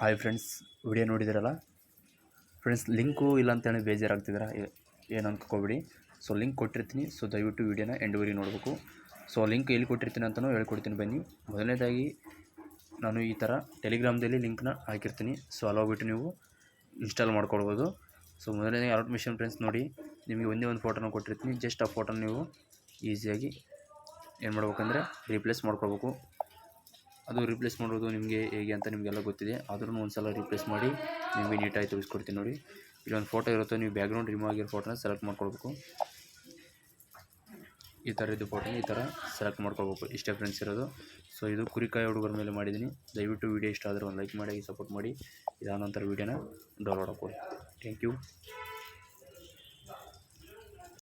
Hi friends video ನೋಡಿದಿರಲ್ಲ? Friends link ಇಲ್ಲ ಅಂತ ಹೇಳಿ ಬೇಜಾರಾಗ್ತಿದ್ದೀರಾ ಏನು ಅಂದ್ಕೋಬೇಡಿ ಸೊ ಲಿಂಕ್ ಕೊಟ್ಟಿರ್ತೀನಿ. ಸೊ ದಯವಿಟ್ಟು ವಿಡಿಯೋನ ಎಂಡ್ವರೆಗೆ ನೋಡಬೇಕು. ಸೊ ಲಿಂಕ್ ಎಲ್ಲಿ ಕೊಟ್ಟಿರ್ತೀನಿ ಅಂತಲೂ ಹೇಳ್ಕೊಡ್ತೀನಿ ಬನ್ನಿ. ಮೊದಲನೇದಾಗಿ, ನಾನು ಈ ಥರ ಟೆಲಿಗ್ರಾಮ್ದಲ್ಲಿ ಲಿಂಕ್ನ ಹಾಕಿರ್ತೀನಿ. ಸೊ ಅಲ್ಲೋಗ್ಬಿಟ್ಟು ನೀವು ಇನ್ಸ್ಟಾಲ್ ಮಾಡ್ಕೊಳ್ಬೋದು ಸೊ ಮೊದಲನೇ ಅಲೌಟ್ ಮಿಷನ್ ಫ್ರೆಂಡ್ಸ್ ನೋಡಿ, ನಿಮಗೆ ಒಂದೇ ಒಂದು ಫೋಟೋನ ಕೊಟ್ಟಿರ್ತೀನಿ. ಜಸ್ಟ್ ಆ ಫೋಟೋನ ನೀವು ಈಸಿಯಾಗಿ ಏನು ಮಾಡ್ಬೇಕಂದ್ರೆ ರೀಪ್ಲೇಸ್ ಮಾಡ್ಕೋಬೇಕು ಅದು ರಿಪ್ಲೇಸ್ ಮಾಡೋದು ನಿಮಗೆ ಹೇಗೆ ಅಂತ ನಿಮಗೆಲ್ಲ ಗೊತ್ತಿದೆ. ಆದ್ರೂ ಒಂದು ಸಲ ರಿಪ್ಲೇಸ್ ಮಾಡಿ ನಿಮಗೆ ನೀಟಾಗಿ ತೋರಿಸ್ಕೊಡ್ತೀನಿ ನೋಡಿ. ಇಲ್ಲೊಂದು ಫೋಟೋ ಇರುತ್ತೆ, ನೀವು ಬ್ಯಾಕ್ಗ್ರೌಂಡ್ ರಿಮೂವ್ ಆಗಿರೋ ಫೋಟೋನ ಸೆಲೆಕ್ಟ್ ಮಾಡ್ಕೊಳ್ಬೇಕು. ಈ ಥರ ಇದು ಫೋಟೋನ ಈ ಥರ ಸೆಲೆಕ್ಟ್ ಮಾಡ್ಕೊಳ್ಬೇಕು. ಇಷ್ಟೇ ಫ್ರೆಂಡ್ಸ್ ಇರೋದು. ಸೊ ಇದು ಕುರಿಕಾಯಿ ಹುಡುಗರ ಮೇಲೆ ಮಾಡಿದ್ದೀನಿ. ದಯವಿಟ್ಟು ವೀಡಿಯೋ ಇಷ್ಟ ಆದರೆ ಒಂದು ಲೈಕ್ ಮಾಡಿ ಸಪೋರ್ಟ್ ಮಾಡಿ. ಇದಾದ ನಂತರ ವೀಡಿಯೋನ ಡೌನ್ಲೋಡ್ ಹಾಕೊಳ್ಳಿ ಥ್ಯಾಂಕ್ ಯು